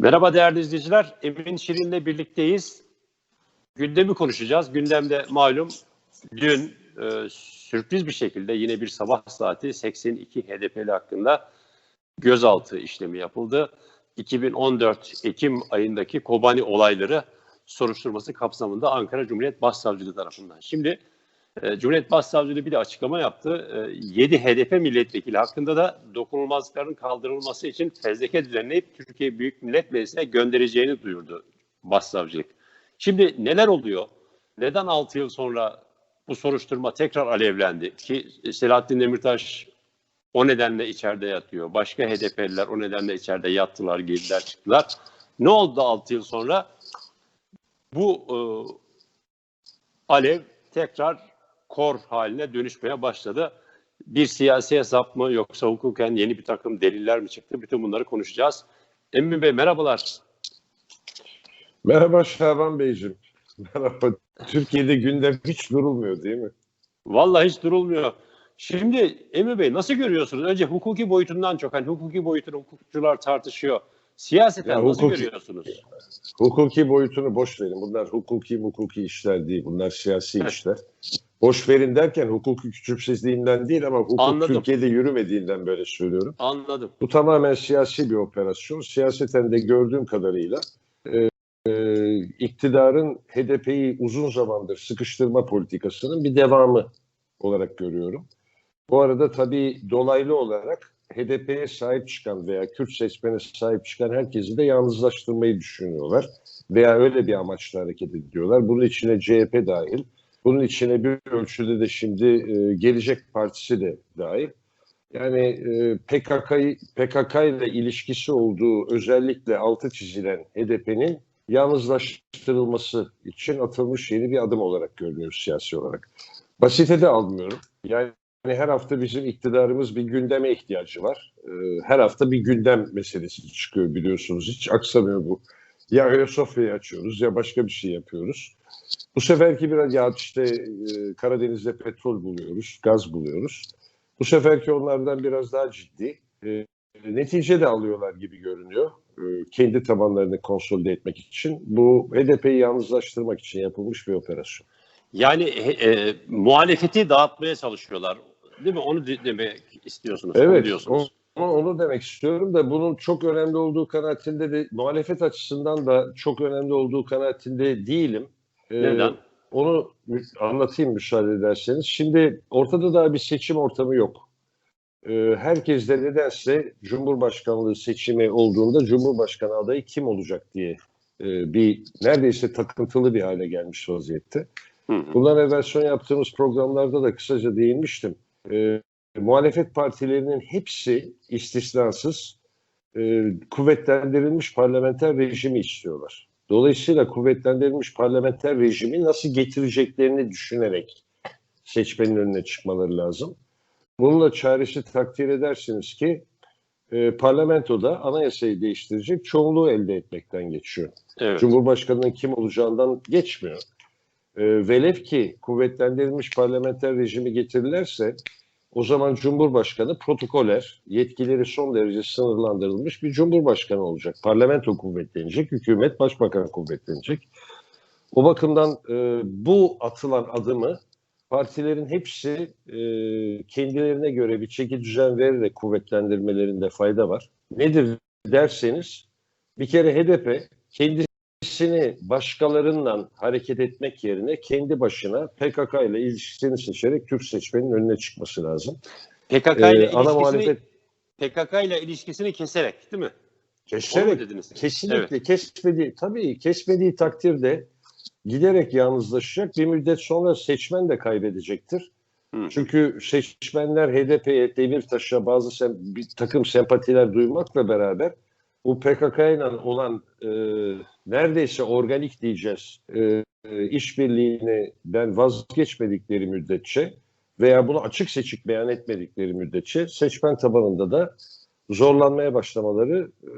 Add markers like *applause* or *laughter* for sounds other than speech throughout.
Merhaba değerli izleyiciler. Emin Şirin'le birlikteyiz. Gündemi konuşacağız. Gündemde malum dün e, sürpriz bir şekilde yine bir sabah saati 82 HDP'li hakkında gözaltı işlemi yapıldı. 2014 Ekim ayındaki Kobani olayları soruşturması kapsamında Ankara Cumhuriyet Başsavcılığı tarafından. Şimdi e, Cumhuriyet Başsavcılığı bir de açıklama yaptı. E, 7 HDP milletvekili hakkında da dokunulmazlıkların kaldırılması için fezleke düzenleyip Türkiye Büyük Millet Meclisi'ne göndereceğini duyurdu Başsavcılık. Şimdi neler oluyor? Neden 6 yıl sonra bu soruşturma tekrar alevlendi? Ki Selahattin Demirtaş o nedenle içeride yatıyor. Başka HDP'liler o nedenle içeride yattılar, girdiler, çıktılar. Ne oldu 6 yıl sonra? Bu e, alev tekrar kor haline dönüşmeye başladı. Bir siyasi hesap mı yoksa hukuken yeni bir takım deliller mi çıktı? Bütün bunları konuşacağız. Emin Bey merhabalar. Merhaba Şaban Beyciğim. *laughs* Merhaba. Türkiye'de gündem hiç durulmuyor değil mi? Vallahi hiç durulmuyor. Şimdi Emin Bey nasıl görüyorsunuz? Önce hukuki boyutundan çok hani hukuki boyutunu hukukçular tartışıyor. Siyaseten Ya nasıl hukuki- görüyorsunuz? Hukuki boyutunu boş verin. Bunlar hukuki hukuki işler değil. Bunlar siyasi Evet. işler. Boş verin derken hukuku küçümsediğimden değil ama hukuk Anladım. Türkiye'de yürümediğinden böyle söylüyorum. Anladım. Bu tamamen siyasi bir operasyon. Siyaseten de gördüğüm kadarıyla e, e, iktidarın HDP'yi uzun zamandır sıkıştırma politikasının bir devamı olarak görüyorum. Bu arada tabii dolaylı olarak HDP'ye sahip çıkan veya Kürt seçmene sahip çıkan herkesi de yalnızlaştırmayı düşünüyorlar. Veya öyle bir amaçla hareket ediyorlar. Bunun içine CHP dahil. Bunun içine bir ölçüde de şimdi e, Gelecek Partisi de dahil. Yani e, PKK ile ilişkisi olduğu özellikle altı çizilen HDP'nin yalnızlaştırılması için atılmış yeni bir adım olarak görünüyor siyasi olarak. Basite de almıyorum. Yani her hafta bizim iktidarımız bir gündeme ihtiyacı var. E, her hafta bir gündem meselesi çıkıyor biliyorsunuz. Hiç aksamıyor bu. Ya Ayasofya'yı açıyoruz ya başka bir şey yapıyoruz. Bu seferki biraz ya işte e, Karadeniz'de petrol buluyoruz, gaz buluyoruz. Bu seferki onlardan biraz daha ciddi. E, netice de alıyorlar gibi görünüyor. E, kendi tabanlarını konsolide etmek için. Bu HDP'yi yalnızlaştırmak için yapılmış bir operasyon. Yani e, e, muhalefeti dağıtmaya çalışıyorlar. Değil mi? Onu de- demek istiyorsunuz. onu Evet, diyorsunuz. Onu, onu demek istiyorum da bunun çok önemli olduğu kanaatinde de muhalefet açısından da çok önemli olduğu kanaatinde değilim. E, Neden? Onu mü- anlatayım müsaade ederseniz. Şimdi ortada daha bir seçim ortamı yok. Ee, herkes de nedense Cumhurbaşkanlığı seçimi olduğunda Cumhurbaşkanı adayı kim olacak diye e, bir neredeyse takıntılı bir hale gelmiş vaziyette. Bundan evvel son yaptığımız programlarda da kısaca değinmiştim. Ee, muhalefet partilerinin hepsi istisnasız e, kuvvetlendirilmiş parlamenter rejimi istiyorlar. Dolayısıyla kuvvetlendirilmiş parlamenter rejimi nasıl getireceklerini düşünerek seçmenin önüne çıkmaları lazım. Bununla çaresi takdir edersiniz ki e, parlamentoda anayasayı değiştirecek çoğunluğu elde etmekten geçiyor. Evet. Cumhurbaşkanının kim olacağından geçmiyor. E, velev ki kuvvetlendirilmiş parlamenter rejimi getirirlerse o zaman Cumhurbaşkanı protokoler, yetkileri son derece sınırlandırılmış bir Cumhurbaşkanı olacak. Parlamento kuvvetlenecek, hükümet, başbakan kuvvetlenecek. O bakımdan e, bu atılan adımı partilerin hepsi e, kendilerine göre bir çeki düzen vererek kuvvetlendirmelerinde fayda var. Nedir derseniz bir kere HDP kendisini başkalarından hareket etmek yerine kendi başına PKK ile ilişkisini seçerek Türk seçmenin önüne çıkması lazım. PKK ile Ee, ana ilişkisini muhalefet PKK ile ilişkisini keserek değil mi? Keserek dediniz? kesinlikle kesmediği tabii kesmediği takdirde giderek yalnızlaşacak bir müddet sonra seçmen de kaybedecektir. Hı. Çünkü seçmenler HDP'ye, Demirtaş'a bazı sem bir takım sempatiler duymakla beraber bu PKK ile olan e, neredeyse organik diyeceğiz e, işbirliğini ben vazgeçmedikleri müddetçe veya bunu açık seçik beyan etmedikleri müddetçe seçmen tabanında da zorlanmaya başlamaları e,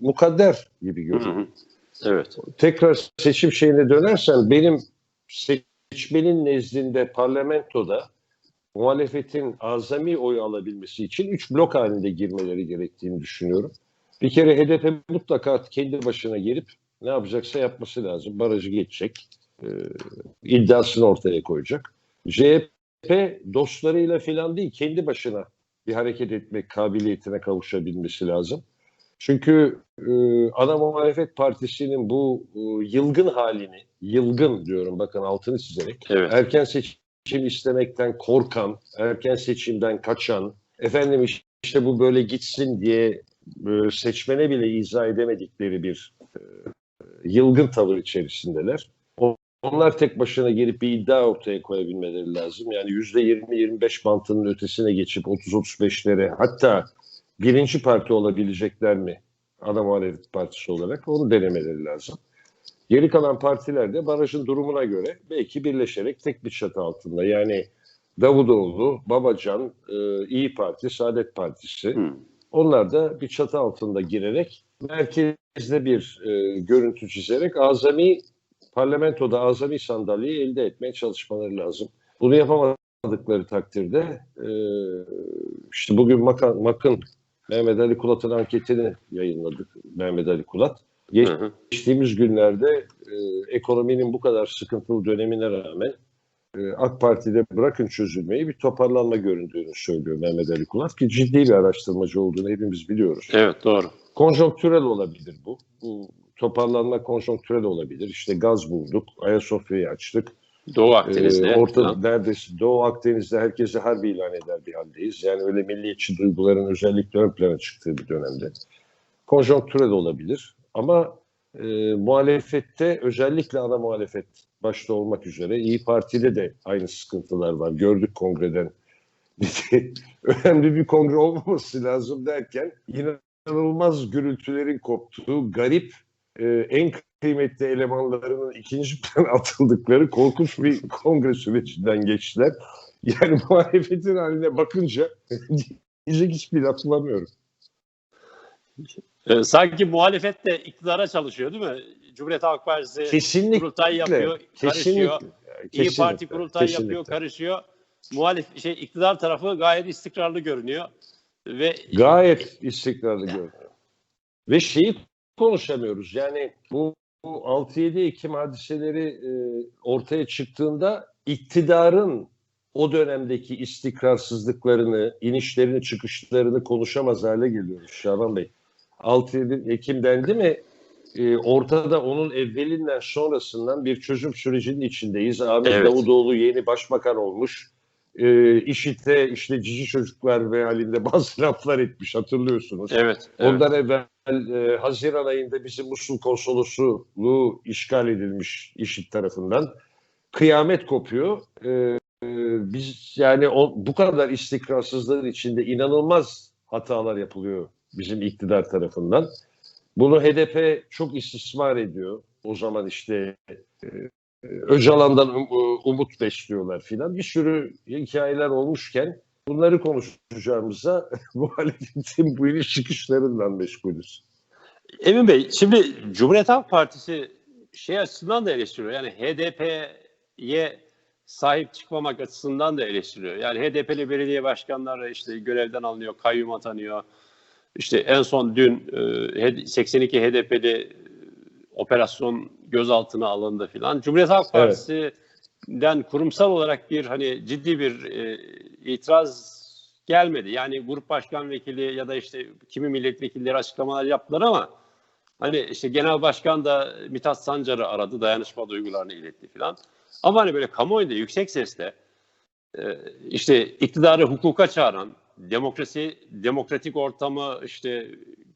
mukadder gibi görünüyor. Evet. Tekrar seçim şeyine dönersen benim seçmenin nezdinde parlamentoda muhalefetin azami oy alabilmesi için üç blok halinde girmeleri gerektiğini düşünüyorum. Bir kere HDP mutlaka kendi başına gelip ne yapacaksa yapması lazım. Barajı geçecek. Ee, iddiasını ortaya koyacak. CHP dostlarıyla falan değil kendi başına bir hareket etmek kabiliyetine kavuşabilmesi lazım. Çünkü e, ana muhalefet partisinin bu e, yılgın halini, yılgın diyorum bakın altını çizerek, Evet. erken seçim istemekten korkan, erken seçimden kaçan, efendim işte bu böyle gitsin diye e, seçmene bile izah edemedikleri bir e, yılgın tavır içerisindeler. Onlar tek başına gelip bir iddia ortaya koyabilmeleri lazım. Yani %20-25 mantığının ötesine geçip 30-35'lere hatta birinci parti olabilecekler mi ana muhalefet partisi olarak onu denemeleri lazım. Geri kalan partiler de barajın durumuna göre belki birleşerek tek bir çatı altında yani Davutoğlu, Babacan, e, İyi Parti, Saadet Partisi Hı. Onlar da bir çatı altında girerek merkezde bir e, görüntü çizerek azami parlamentoda azami sandalyeyi elde etmeye çalışmaları lazım. Bunu yapamadıkları takdirde e, işte bugün Mak'ın, Mak'ın Mehmet Ali Kulat'ın anketini yayınladık. Mehmet Ali Kulat. Geç- Hı hı. geçtiğimiz günlerde e, ekonominin bu kadar sıkıntılı dönemine rağmen AK Parti'de bırakın çözülmeyi bir toparlanma göründüğünü söylüyor Mehmet Ali Kulat ki ciddi bir araştırmacı olduğunu hepimiz biliyoruz. Evet doğru. Konjonktürel olabilir bu. Bu toparlanma konjonktürel olabilir. İşte gaz bulduk, Ayasofya'yı açtık. Doğu Akdeniz'de. Ee, orta neredeyse Doğu Akdeniz'de herkese harbi ilan eder bir haldeyiz. Yani öyle milliyetçi duyguların özellikle ön plana çıktığı bir dönemde. Konjonktürel olabilir. Ama e, muhalefette özellikle ana muhalefet başta olmak üzere İyi Parti'de de aynı sıkıntılar var. Gördük kongreden. *laughs* Önemli bir kongre olmaması lazım derken inanılmaz gürültülerin koptuğu garip e, en kıymetli elemanlarının ikinci plana *laughs* atıldıkları korkunç bir kongre sürecinden geçtiler. Yani *laughs* muhalefetin haline bakınca diyecek hiçbir laf Ee, sanki muhalefet de iktidara çalışıyor değil mi? Cumhuriyet Halk Partisi Kesinlikle. kurultay yapıyor, karışıyor. Kesinlikle. İyi. Parti kurultay Kesinlikle. yapıyor, karışıyor. Muhalif şey iktidar tarafı gayet istikrarlı görünüyor. Ve Gayet istikrarlı görünüyor. Ve şeyi konuşamıyoruz. Yani bu, bu 6-7 Ekim hadiseleri e, ortaya çıktığında iktidarın o dönemdeki istikrarsızlıklarını, inişlerini, çıkışlarını konuşamaz hale geliyoruz Şaban Bey. 6-7 Ekim dendi mi e, ortada onun evvelinden sonrasından bir çözüm sürecinin içindeyiz. Ahmet Evet. Davutoğlu yeni başbakan olmuş. E, işite işte cici çocuklar ve halinde *laughs* bazı laflar etmiş hatırlıyorsunuz. evet, evet. Ondan evvel e, Haziran ayında bizim Musul konsolosluğu işgal edilmiş IŞİD tarafından. Kıyamet kopuyor. E, e, biz yani o, bu kadar istikrarsızlığın içinde inanılmaz hatalar yapılıyor bizim iktidar tarafından. Bunu HDP çok istismar ediyor. O zaman işte e, Öcalan'dan um- umut besliyorlar filan. Bir sürü hikayeler olmuşken bunları konuşacağımıza muhalefetin *laughs* bu iniş çıkışlarından meşgulüz. Emin Bey, şimdi Cumhuriyet Halk Partisi şey açısından da eleştiriyor. Yani HDP'ye sahip çıkmamak açısından da eleştiriyor. Yani HDP'li belediye başkanları işte görevden alınıyor, kayyum atanıyor. İşte en son dün e, 82 HDP'li operasyon gözaltına alındı filan. Cumhuriyet Halk Evet. Partisi'den kurumsal olarak bir hani ciddi bir e, itiraz gelmedi. Yani grup başkan vekili ya da işte kimi milletvekilleri açıklamalar yaptılar ama hani işte genel başkan da Mithat Sancar'ı aradı, dayanışma duygularını iletti filan. Ama hani böyle kamuoyunda yüksek sesle e, işte iktidarı hukuka çağıran, demokrasi, demokratik ortamı işte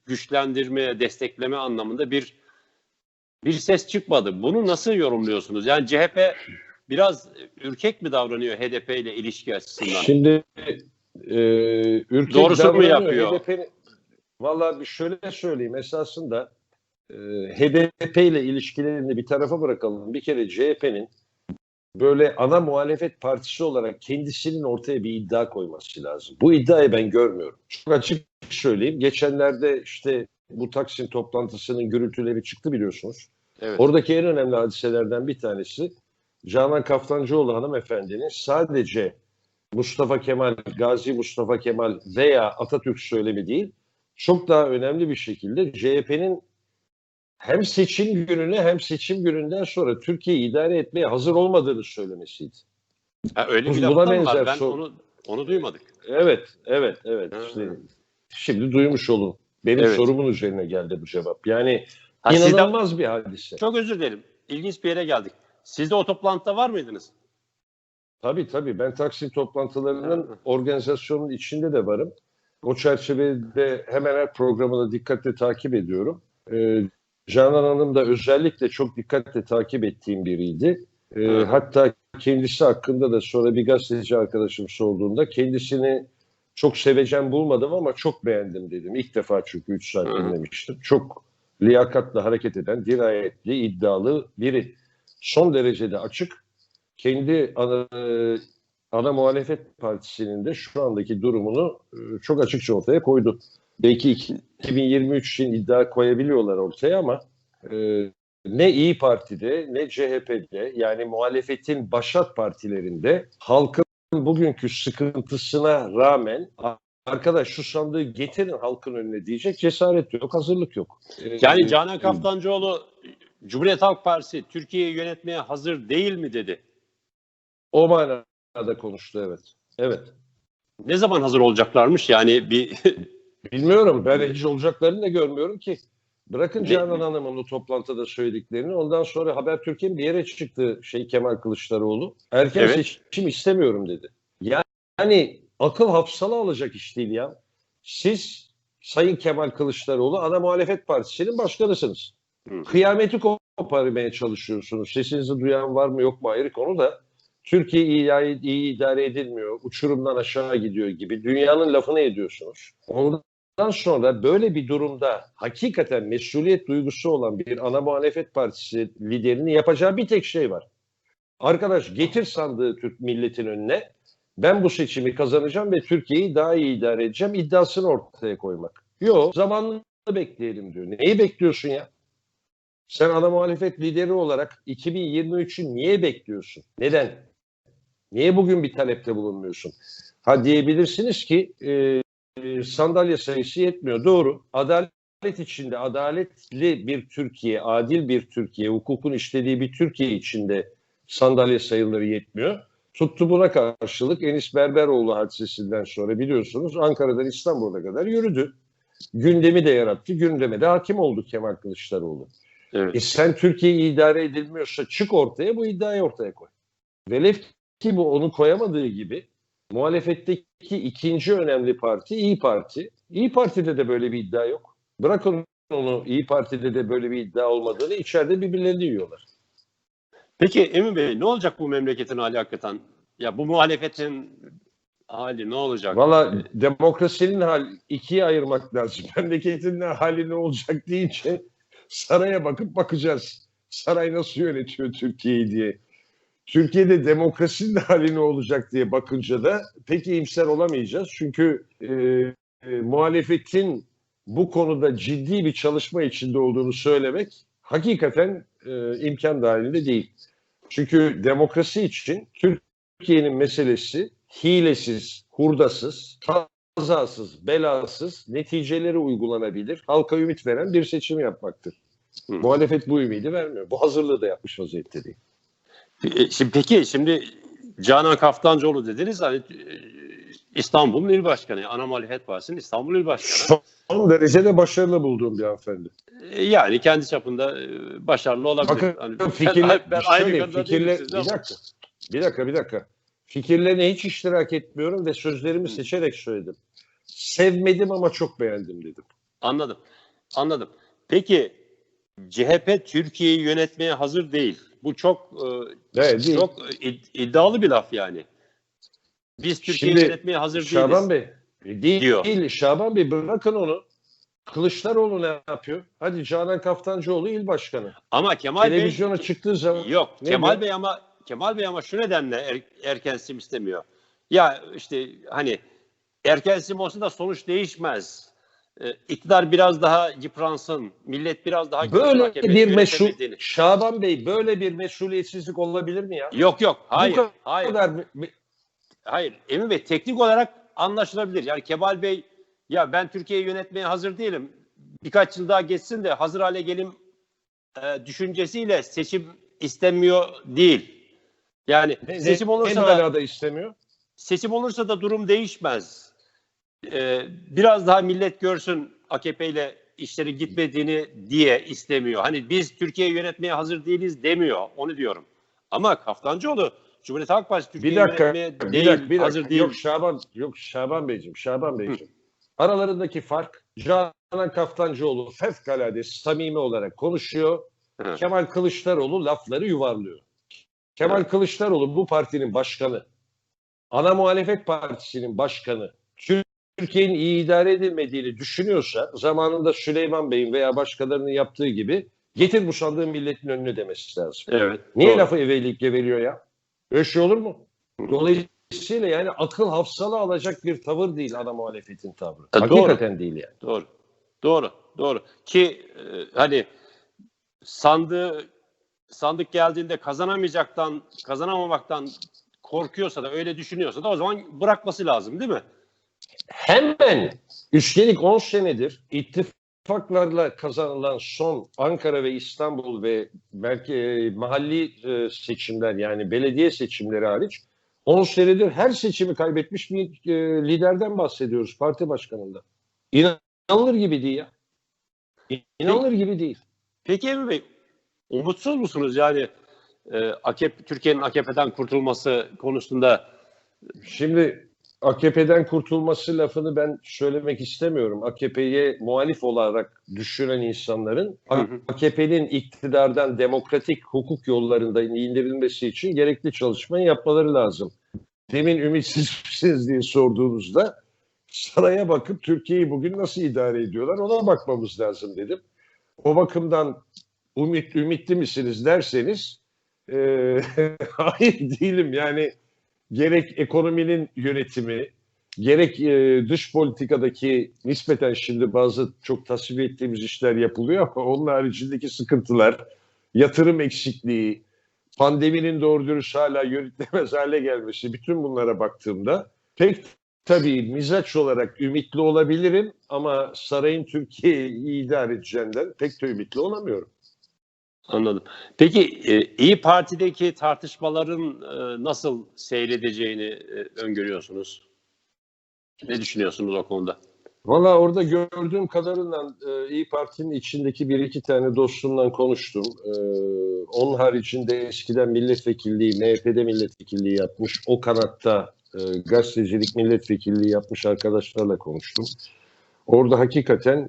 güçlendirme, destekleme anlamında bir bir ses çıkmadı. Bunu nasıl yorumluyorsunuz? Yani CHP biraz ürkek mi davranıyor HDP ile ilişki açısından? Şimdi e, ürkek Doğrusunu mu yapıyor? HDP'nin Vallahi bir şöyle söyleyeyim esasında e, HDP ile ilişkilerini bir tarafa bırakalım. Bir kere CHP'nin böyle ana muhalefet partisi olarak kendisinin ortaya bir iddia koyması lazım. Bu iddiayı ben görmüyorum. Çok açık söyleyeyim. Geçenlerde işte bu Taksim toplantısının gürültüleri çıktı biliyorsunuz. Evet. Oradaki en önemli hadiselerden bir tanesi Canan Kaftancıoğlu hanımefendinin sadece Mustafa Kemal, Gazi Mustafa Kemal veya Atatürk söylemi değil, çok daha önemli bir şekilde CHP'nin hem seçim gününe hem seçim gününden sonra Türkiye'yi idare etmeye hazır olmadığını söylemesiydi. Ha, öyle bir Buna benzer var. Ben sor- onu onu duymadık. Evet, evet, evet. Ha. İşte şimdi duymuş olun. Benim Evet. sorumun üzerine geldi bu cevap. Yani Ha, inanılmaz bir hadise. çok özür dilerim. İlginç bir yere geldik. Siz de o toplantıda var mıydınız? Tabii tabii. Ben Taksim toplantılarının Hı. organizasyonun içinde de varım. O çerçevede hemen her programı da dikkatle takip ediyorum. Ee, Canan Hanım da özellikle çok dikkatle takip ettiğim biriydi. Hı. hatta kendisi hakkında da sonra bir gazeteci arkadaşım sorduğunda kendisini çok sevecen bulmadım ama çok beğendim dedim. İlk defa çünkü 3 saat dinlemiştim. Çok liyakatla hareket eden, dirayetli, iddialı biri. Son derecede açık. Kendi ana, e, ana muhalefet partisinin de şu andaki durumunu e, çok açıkça ortaya koydu. Belki iki- 2023 için iddia koyabiliyorlar ortaya ama e, ne İyi Parti'de ne CHP'de yani muhalefetin başat partilerinde halkın bugünkü sıkıntısına rağmen "A- arkadaş şu sandığı getirin halkın önüne diyecek cesaret yok, hazırlık yok. E, Yani Canan Kaftancıoğlu Cumhuriyet Halk Partisi Türkiye'yi yönetmeye hazır değil mi dedi. o manada konuştu evet. Evet. Ne zaman hazır olacaklarmış? Yani bir *laughs* Bilmiyorum. Ben hiç olacaklarını da görmüyorum ki. Bırakın Canan Hanım'ın o toplantıda söylediklerini. Ondan sonra Habertürk'ün bir yere çıktı şey Kemal Kılıçdaroğlu. Erken Evet. seçim istemiyorum dedi. Yani akıl hapsala alacak iş değil ya. Siz Sayın Kemal Kılıçdaroğlu ana muhalefet partisinin başkanısınız. Hı. Kıyameti koparmaya çalışıyorsunuz. Sesinizi duyan var mı yok mu ayrı konu da Türkiye iyi, iyi idare edilmiyor. Uçurumdan aşağı gidiyor gibi. Dünyanın lafını ediyorsunuz. Ondan sonra böyle bir durumda hakikaten mesuliyet duygusu olan bir ana muhalefet partisi liderinin yapacağı bir tek şey var. Arkadaş getir sandığı Türk milletin önüne. Ben bu seçimi kazanacağım ve Türkiye'yi daha iyi idare edeceğim iddiasını ortaya koymak. Yok zamanını bekleyelim diyor. Neyi bekliyorsun ya? Sen ana muhalefet lideri olarak 2023'ü niye bekliyorsun? Neden? Niye bugün bir talepte bulunmuyorsun? Ha diyebilirsiniz ki e, sandalye sayısı yetmiyor. Doğru. Adalet içinde adaletli bir Türkiye, adil bir Türkiye, hukukun işlediği bir Türkiye içinde sandalye sayıları yetmiyor. Tuttu buna karşılık Enis Berberoğlu hadisesinden sonra biliyorsunuz Ankara'dan İstanbul'a kadar yürüdü. Gündemi de yarattı. Gündeme de hakim oldu Kemal Kılıçdaroğlu. evet. E sen Türkiye'yi idare edilmiyorsa çık ortaya bu iddiayı ortaya koy. Velev ki bu onu koyamadığı gibi muhalefetteki ikinci önemli parti İyi Parti. İyi Parti'de de böyle bir iddia yok. Bırakın onu İyi Parti'de de böyle bir iddia olmadığını içeride birbirlerini yiyorlar. Peki Emin Bey ne olacak bu memleketin hali hakikaten? Ya bu muhalefetin hali ne olacak? Valla demokrasinin hal ikiye ayırmak lazım. *laughs* Memleketin hali ne olacak deyince saraya bakıp bakacağız. Saray nasıl yönetiyor Türkiye'yi diye. Türkiye'de demokrasinin *laughs* hali ne olacak diye bakınca da pek iyimser olamayacağız. Çünkü e, e, muhalefetin bu konuda ciddi bir çalışma içinde olduğunu söylemek hakikaten e, imkan dahilinde değil. Çünkü demokrasi için Türkiye'nin meselesi hilesiz, hurdasız, kazasız, belasız, neticeleri uygulanabilir, halka ümit veren bir seçim yapmaktır. Hı. Muhalefet bu ümidi vermiyor. Bu hazırlığı da yapmış vaziyette değil. E, Şimdi, peki şimdi Canan Kaftancıoğlu dediniz hani e, İstanbul'un il başkanı, ana muhalefet partisinin İstanbul il başkanı. Son derecede başarılı bulduğum bir hanımefendi. E, Yani kendi çapında başarılı olabilir. Bakın Hani ben- fikirler, ben, aynı şöyle, değilim sizle bir dakika, bir dakika, bir dakika. Fikirlerine hiç iştirak etmiyorum ve sözlerimi seçerek söyledim. Sevmedim ama çok beğendim dedim. Anladım. Anladım. Peki CHP Türkiye'yi yönetmeye hazır değil. Bu çok e, Evet, çok id- iddialı bir laf yani. Biz Türkiye'yi yönetmeye hazır değiliz. Şaban Bey, değil, Diyor. değil. Şaban Bey bırakın onu. Kılıçdaroğlu ne yapıyor? Hadi Canan Kaftancıoğlu il başkanı. Ama Kemal Bey Televizyona çıktığı zaman Yok Kemal diyor? Bey ama Kemal Bey ama şu nedenle er, erken seçim istemiyor. Ya işte hani erken seçim olsa da sonuç değişmez. Ee, iktidar biraz daha yıpransın. Millet biraz daha böyle bir yönetemediğini. Şaban Bey böyle bir mesuliyetsizlik olabilir mi ya? Yok yok. Hayır. Bu Hayır. kadar Hayır. Emin Bey teknik olarak anlaşılabilir. Yani Kemal Bey ya ben Türkiye'yi yönetmeye hazır değilim. Birkaç yıl daha geçsin de hazır hale gelim e, düşüncesiyle seçim istemiyor değil. Yani Ne, seçim ne, olursa ne da manada istemiyor? seçim olursa da durum değişmez. Ee, biraz daha millet görsün AKP ile işleri gitmediğini diye istemiyor. Hani biz Türkiye'yi yönetmeye hazır değiliz demiyor. Onu diyorum. Ama Kaftancıoğlu Cumhuriyet Halk Partisi Bir dakika, yönetmeye bir değil, dakika, bir hazır dakika. değil. Yok Şaban, yok Şaban Beyciğim, Şaban Beyciğim. Aralarındaki fark Canan Kaftancıoğlu fevkalade samimi olarak konuşuyor. Evet. Kemal Kılıçdaroğlu lafları yuvarlıyor. Kemal Evet. Kılıçdaroğlu bu partinin başkanı. Ana muhalefet partisinin başkanı. Türkiye'nin iyi idare edilmediğini düşünüyorsa zamanında Süleyman Bey'in veya başkalarının yaptığı gibi getir bu sandığı milletin önüne demesi lazım. Evet. Niye doğru. lafı evelik geveliyor ya? Öyle şey olur mu? Dolayısıyla yani akıl hafsalı alacak bir tavır değil ana muhalefetin tavrı. E, Hakikaten değil yani. Doğru. Doğru. Doğru. Ki e, hani sandığı sandık geldiğinde kazanamayacaktan, kazanamamaktan korkuyorsa da öyle düşünüyorsa da o zaman bırakması lazım değil mi? Hemen üstelik 10 senedir ittifaklarla kazanılan son Ankara ve İstanbul ve belki mahalli e, seçimler yani belediye seçimleri hariç 10 senedir her seçimi kaybetmiş bir e, liderden bahsediyoruz parti başkanında. İnanılır gibi değil ya. İnanılır gibi değil. Peki Emin Bey, umutsuz musunuz yani e, AKP, Türkiye'nin AKP'den kurtulması konusunda? Şimdi AKP'den kurtulması lafını ben söylemek istemiyorum. AKP'ye muhalif olarak düşünen insanların. AKP'nin iktidardan demokratik hukuk yollarında indirilmesi için gerekli çalışmayı yapmaları lazım. Demin ümitsiz *laughs* misiniz diye sorduğunuzda saraya bakıp Türkiye'yi bugün nasıl idare ediyorlar ona bakmamız lazım dedim. O bakımdan ümit, ümitli misiniz derseniz eee *laughs* hayır değilim yani gerek ekonominin yönetimi, gerek e, dış politikadaki nispeten şimdi bazı çok tasvip ettiğimiz işler yapılıyor ama onun haricindeki sıkıntılar, yatırım eksikliği, pandeminin doğru dürüst hala yönetilemez hale gelmesi, bütün bunlara baktığımda pek tabii mizaç olarak ümitli olabilirim ama sarayın Türkiye'yi idare edeceğinden pek de ümitli olamıyorum. Anladım. Peki e, İyi Parti'deki tartışmaların e, nasıl seyredeceğini e, öngörüyorsunuz? Ne düşünüyorsunuz o konuda? Valla orada gördüğüm kadarıyla İyi Parti'nin içindeki bir iki tane dostumla konuştum. E, onun haricinde eskiden milletvekilliği, MHP'de milletvekilliği yapmış, o kanatta gazetecilik milletvekilliği yapmış arkadaşlarla konuştum. Orada hakikaten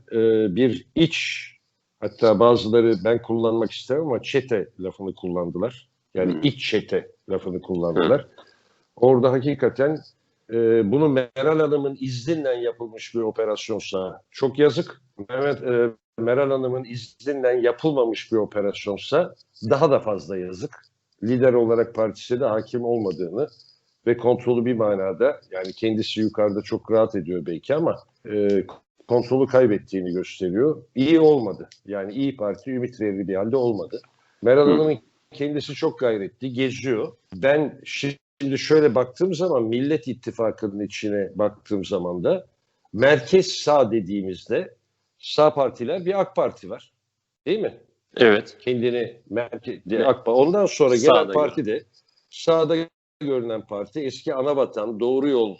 bir iç, hatta bazıları ben kullanmak istemem ama çete lafını kullandılar. Yani Hmm. iç çete lafını kullandılar. Orada hakikaten e, bunu Meral Hanım'ın izniyle yapılmış bir operasyonsa çok yazık. Mehmet e, Meral Hanım'ın izniyle yapılmamış bir operasyonsa daha da fazla yazık. Lider olarak partisi de hakim olmadığını ve kontrolü bir manada yani kendisi yukarıda çok rahat ediyor belki ama e, kontrolü kaybettiğini gösteriyor. İyi olmadı. Yani iyi Parti ümit verici bir halde olmadı. Meral. Hanım'ın kendisi çok gayretli, geziyor. Ben Şimdi şöyle baktığım zaman Millet İttifakı'nın içine baktığım zaman da merkez sağ dediğimizde sağ partiler bir AK Parti var. Değil mi? Evet. Kendini merkez. AK Parti. Ondan sonra gelen Sağda parti de sağda görünen parti eski Anavatan Doğru Yol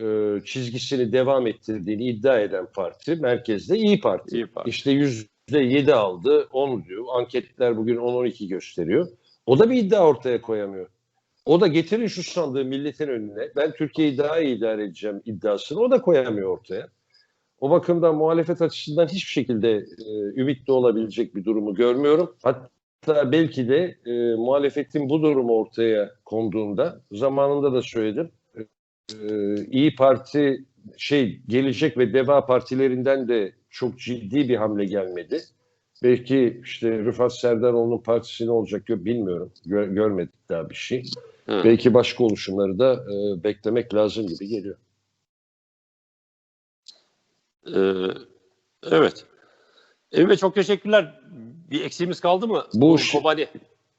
e, çizgisini devam ettirdiğini iddia eden parti merkezde İyi Parti. İyi Parti. İşte yüzde yedi aldı, 10 diyor. Anketler bugün 10-12 gösteriyor. O da bir iddia ortaya koyamıyor. O da getirin şu sandığı milletin önüne. Ben Türkiye'yi daha iyi idare edeceğim iddiasını o da koyamıyor ortaya. O bakımdan muhalefet açısından hiçbir şekilde e, ümitli olabilecek bir durumu görmüyorum. Hatta belki de e, muhalefetin bu durumu ortaya konduğunda zamanında da söyledim. E, İyi Parti şey gelecek ve Deva partilerinden de çok ciddi bir hamle gelmedi. Belki işte Rıfat Serdaroğlu'nun partisi ne olacak bilmiyorum. Gö- görmedik daha bir şey. Hı. Belki başka oluşumları da e, beklemek lazım gibi geliyor. Ee, evet. Bey çok teşekkürler. Bir eksiğimiz kaldı mı? Bu Kobani.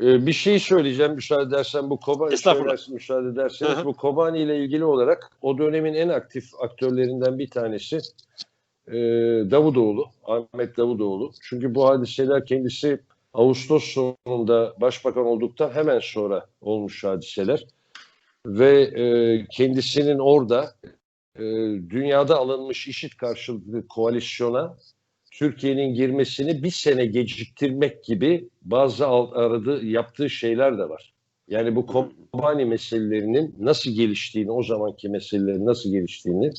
Ee, bir şey söyleyeceğim müsaade edersen bu Kobani söylersin müsaade ederseniz. Bu Kobani ile ilgili olarak o dönemin en aktif aktörlerinden bir tanesi e, Davutoğlu, Ahmet Davutoğlu. Çünkü bu hadiseler kendisi Ağustos sonunda başbakan olduktan hemen sonra olmuş hadiseler. Ve e, kendisinin orada e, dünyada alınmış işit karşılıklı koalisyona Türkiye'nin girmesini bir sene geciktirmek gibi bazı aradığı, yaptığı şeyler de var. Yani bu Kobani meselelerinin nasıl geliştiğini, o zamanki meselelerin nasıl geliştiğini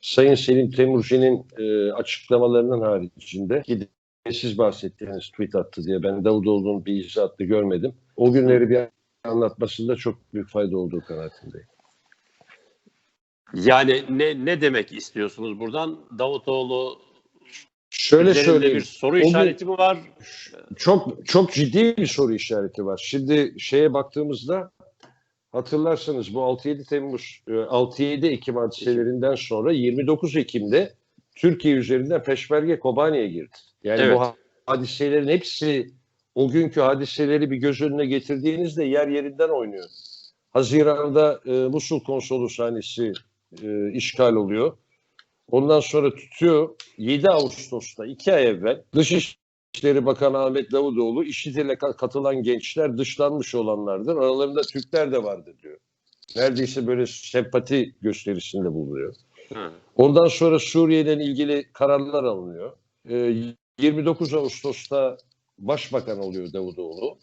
Sayın Selim Temurci'nin e, açıklamalarının haricinde ki siz bahsettiğiniz tweet attı diye ben Davutoğlu'nun bir izahatını görmedim. O günleri bir anlatmasında çok büyük fayda olduğu kanaatindeyim. Yani ne ne demek istiyorsunuz buradan? Davutoğlu Şöyle üzerinde söyleyeyim. bir soru O gün- işareti mi var? Çok çok ciddi bir soru işareti var. Şimdi şeye baktığımızda hatırlarsanız bu 6-7 Temmuz e, 6-7 Ekim hadiselerinden sonra 29 Ekim'de Türkiye üzerinden Peşmerge Kobani'ye girdi. Yani Evet. bu ha- hadiselerin hepsi o günkü hadiseleri bir göz önüne getirdiğinizde yer yerinden oynuyor. Haziran'da e, Musul konsoloshanesi e, işgal oluyor. Ondan sonra tutuyor 7 Ağustos'ta 2 ay evvel Dışişleri Bakanı Ahmet Davutoğlu IŞİD'e ka- katılan gençler dışlanmış olanlardır. Aralarında Türkler de vardı diyor. Neredeyse böyle sempati gösterisinde bulunuyor. Hı. Ondan sonra Suriye ile ilgili kararlar alınıyor. Ee, 29 Ağustos'ta Başbakan oluyor Davutoğlu.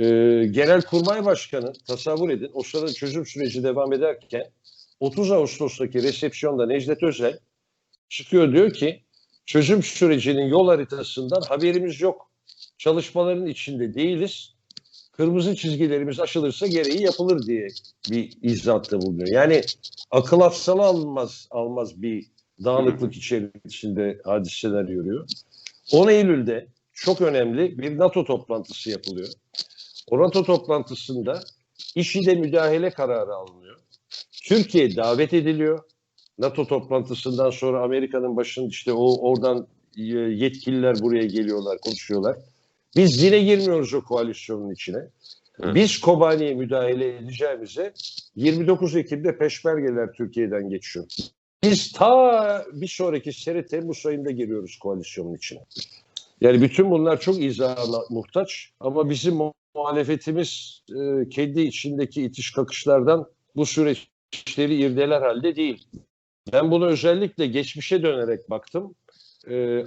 Ee, Genelkurmay Başkanı tasavvur edin o sırada çözüm süreci devam ederken 30 Ağustos'taki resepsiyonda Necdet Özel çıkıyor diyor ki çözüm sürecinin yol haritasından haberimiz yok. Çalışmaların içinde değiliz. Kırmızı çizgilerimiz aşılırsa gereği yapılır diye bir izahatta bulunuyor. Yani akıl hafsalı almaz almaz bir dağınıklık içerisinde hadiseler yürüyor. 10 Eylül'de çok önemli bir NATO toplantısı yapılıyor. O NATO toplantısında IŞİD'e müdahale kararı alınıyor. Türkiye davet ediliyor. NATO toplantısından sonra Amerika'nın başında işte o oradan e, yetkililer buraya geliyorlar, konuşuyorlar. Biz yine girmiyoruz o koalisyonun içine. Hı. Biz Kobani'ye müdahale edeceğimize 29 Ekim'de peşmergeler Türkiye'den geçiyor. Biz ta bir sonraki sene Temmuz ayında giriyoruz koalisyonun içine. Yani bütün bunlar çok izaha muhtaç ama bizim mu- muhalefetimiz e, kendi içindeki itiş kakışlardan bu süreçleri irdeler halde değil. Ben bunu özellikle geçmişe dönerek baktım. E,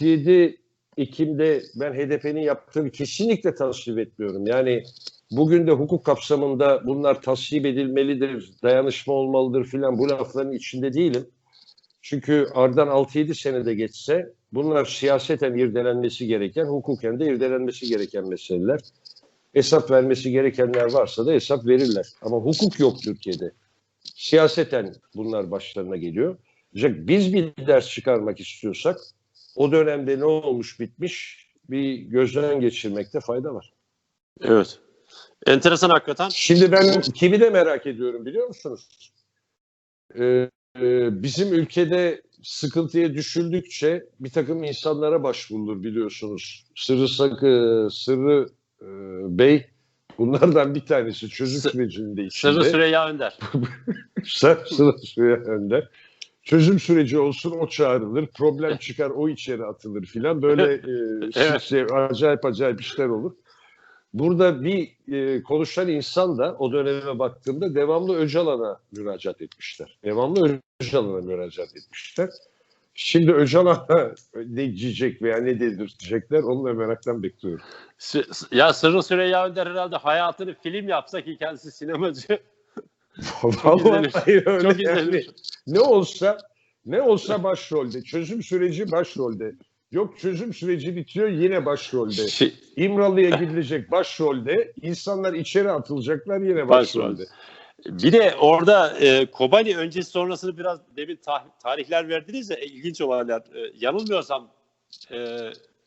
6-7 Ekim'de ben HDP'nin yaptığını kesinlikle tasvip etmiyorum. Yani bugün de hukuk kapsamında bunlar tasvip edilmelidir, dayanışma olmalıdır filan bu lafların içinde değilim. Çünkü aradan 6-7 senede geçse bunlar siyaseten irdelenmesi gereken, hukuken de irdelenmesi gereken meseleler. Hesap vermesi gerekenler varsa da hesap verirler. Ama hukuk yok Türkiye'de. Siyaseten bunlar başlarına geliyor. Ancak biz bir ders çıkarmak istiyorsak o dönemde ne olmuş bitmiş bir gözden geçirmekte fayda var. Evet. Enteresan hakikaten. Şimdi ben kimi de merak ediyorum biliyor musunuz? Ee, e, bizim ülkede sıkıntıya düşüldükçe bir takım insanlara başvurulur biliyorsunuz. Sırrı Sakı, Sırrı e, Bey bunlardan bir tanesi çözüm Sı- sürecinin de içinde. Sırrı Süreyya Önder. *laughs* Sır- Sırrı Süreyya Önder. Çözüm süreci olsun o çağrılır. Problem çıkar o içeri atılır filan. Böyle *laughs* e, Evet. şey- acayip acayip işler olur. Burada bir e, konuşan insan da o döneme baktığımda devamlı Öcalan'a müracaat etmişler. Devamlı Öcalan'a müracaat etmişler. Şimdi Öcalan'a ne diyecek veya ne dedirtecekler onu da meraktan bekliyorum. Ya Sırrı Süreyya Önder herhalde hayatını film yapsa ki kendisi sinemacı. Vallahi öyle Çok yani. izlenir. Ne olsa ne olsa başrolde. Çözüm süreci başrolde. Yok çözüm süreci bitiyor yine başrolde. Şey- İmralı'ya gidilecek başrolde. İnsanlar içeri atılacaklar yine Başrol. başrolde. Bir de orada e, Kobani öncesi sonrasını biraz demin tah- tarihler verdiniz ya ilginç olaylar. E, yanılmıyorsam e,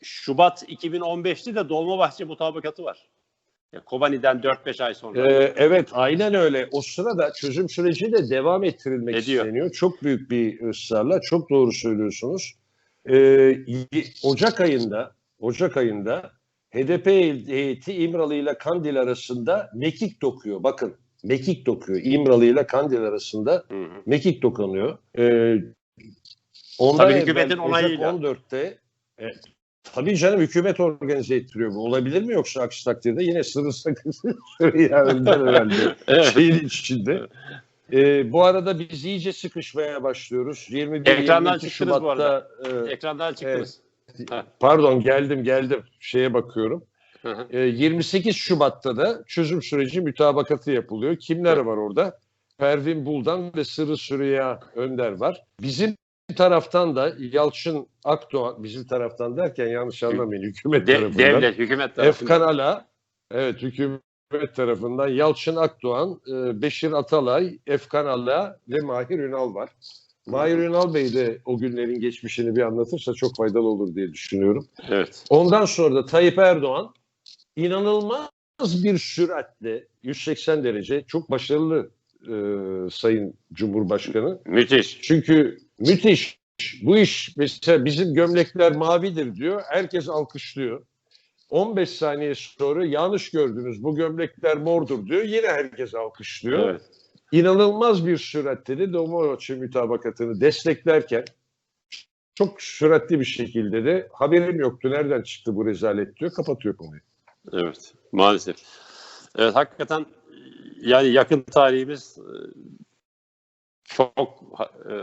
Şubat 2015'te de Dolmabahçe mutabakatı var. Ya, Kobani'den 4-5 ay sonra. Ee, evet aynen öyle. O sırada çözüm süreci de devam ettirilmek Ediyor. isteniyor. Çok büyük bir ısrarla. Çok doğru söylüyorsunuz. Ee, Ocak ayında Ocak ayında HDP heyeti İmralı ile Kandil arasında mekik dokuyor. Bakın mekik dokuyor. İmralı ile Kandil arasında Hı hı. mekik dokunuyor. Ee, ondan Tabii hükümetin onayıyla. 14'te e, tabii canım hükümet organize ettiriyor bu. Olabilir mi yoksa aksi takdirde yine sırrı sakın Önder herhalde *laughs* Evet. şeyin içinde. Ee, bu arada biz iyice sıkışmaya başlıyoruz. 21 Ekrandan 22 çıktınız bu arada. Şubat'ta e, Ekrandan çıktınız. pardon geldim geldim şeye bakıyorum. Hı hı. Ee, 28 Şubat'ta da çözüm süreci mütabakatı yapılıyor. Kimler var orada? Pervin Buldan ve Sırrı Süreyya Önder var. Bizim taraftan da Yalçın Akdoğan, bizim taraftan derken yanlış anlamayın hükümet De- tarafından. devlet, hükümet tarafından. Efkan Ala, evet hükümet tarafından Yalçın Akdoğan, e, Beşir Atalay, Efkan Ala ve Mahir Ünal var. Mahir Ünal Bey de o günlerin geçmişini bir anlatırsa çok faydalı olur diye düşünüyorum. Evet. Ondan sonra da Tayyip Erdoğan inanılmaz bir süratle 180 derece çok başarılı e, Sayın Cumhurbaşkanı. Müthiş. Çünkü müthiş. Bu iş mesela bizim gömlekler mavidir diyor. Herkes alkışlıyor. 15 saniye sonra yanlış gördünüz bu gömlekler mordur diyor. Yine herkes alkışlıyor. Evet. İnanılmaz bir süratle de Domovaçı mütabakatını desteklerken çok süratli bir şekilde de haberim yoktu nereden çıktı bu rezalet diyor kapatıyor konuyu. Evet. Maalesef. Evet hakikaten yani yakın tarihimiz e, çok e,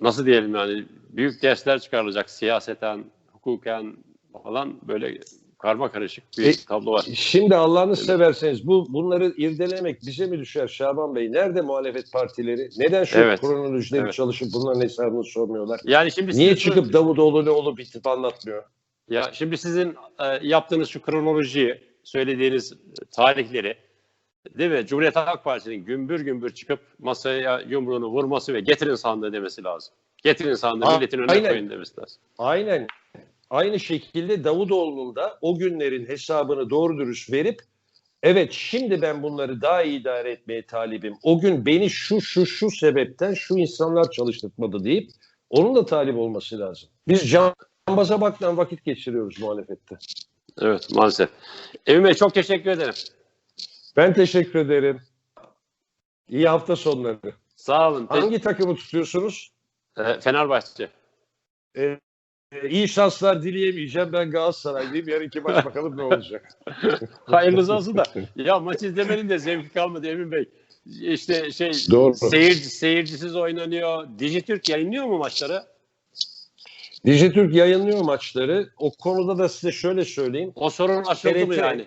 nasıl diyelim yani büyük dersler çıkarılacak siyaseten, hukuken falan böyle karma karışık bir E, tablo var. Şimdi Allah'ını severseniz bu bunları irdelemek bize mi düşer Şaban Bey? Nerede muhalefet partileri? Neden şu Evet. kronolojide bir Evet. çalışıp bunların hesabını sormuyorlar? Yani şimdi Niye çıkıp Davutoğlu ne olup bitip anlatmıyor? Ya şimdi sizin e, yaptığınız şu kronolojiyi, söylediğiniz tarihleri değil mi? Cumhuriyet Halk Partisi'nin gümbür gümbür çıkıp masaya yumruğunu vurması ve getirin sandığı demesi lazım. Getirin sandığı milletin önüne aynen. koyun demesi lazım. Aynen. Aynı şekilde Davutoğlu'nun da o günlerin hesabını doğru dürüst verip evet şimdi ben bunları daha iyi idare etmeye talibim. O gün beni şu şu şu sebepten şu insanlar çalıştırmadı deyip onun da talip olması lazım. Biz cambaza baktan vakit geçiriyoruz muhalefette. Evet maalesef. Emin Bey çok teşekkür ederim. Ben teşekkür ederim. İyi hafta sonları. Sağ olun. Hangi takımı tutuyorsunuz? E, Fenerbahçe. Ee, e, iyi şanslar dileyemeyeceğim. Ben Galatasaraylıyım. Yarınki maç *laughs* bakalım ne olacak. Hayırlısı olsun da. Ya maç izlemenin de zevki kalmadı Emin Bey. İşte şey Doğru. seyirci, seyircisiz oynanıyor. Dijitürk yayınlıyor mu maçları? Dijitürk yayınlıyor maçları. O konuda da size şöyle söyleyeyim. O sorun aşıldı mı yani?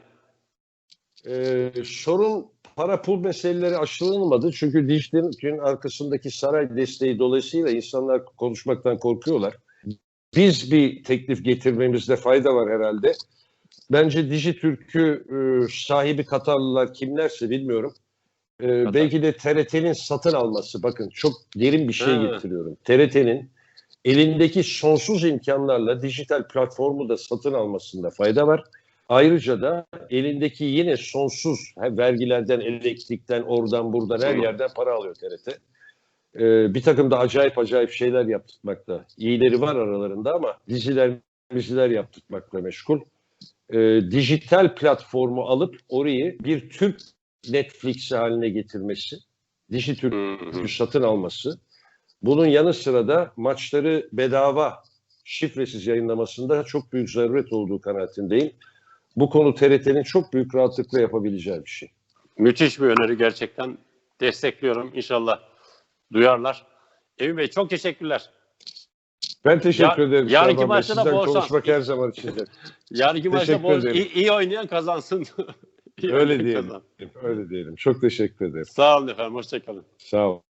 Ee, sorun para pul meseleleri aşılanmadı. Çünkü Dijitürk'ün arkasındaki saray desteği dolayısıyla insanlar konuşmaktan korkuyorlar. Biz bir teklif getirmemizde fayda var herhalde. Bence Dijitürk'ü e, sahibi Katarlılar kimlerse bilmiyorum. E, belki de TRT'nin satın alması. Bakın çok derin bir şey Ha. getiriyorum. TRT'nin elindeki sonsuz imkanlarla dijital platformu da satın almasında fayda var. Ayrıca da elindeki yine sonsuz he, vergilerden, elektrikten, oradan buradan her yerden para alıyor TRT. Ee, bir takım da acayip acayip şeyler yaptırmakta. İyileri var aralarında ama diziler, diziler yaptırmakla meşgul. Ee, dijital platformu alıp orayı bir Türk Netflix haline getirmesi, Dijitürk Hı hı. satın alması. Bunun yanı sıra da maçları bedava şifresiz yayınlamasında çok büyük zaruret olduğu kanaatindeyim. Bu konu TRT'nin çok büyük rahatlıkla yapabileceği bir şey. Müthiş bir öneri gerçekten. Destekliyorum. İnşallah duyarlar. Emin Bey çok teşekkürler. Ben teşekkür Ya- ederim. yarınki maçta da bol konuşmak her zaman içinde. Yarınki maçta bol, iyi, iyi oynayan kazansın. *laughs* İyi Öyle diyelim. kazansın. Öyle diyelim. Çok teşekkür ederim. Sağ olun efendim. Hoşçakalın. Sağ ol.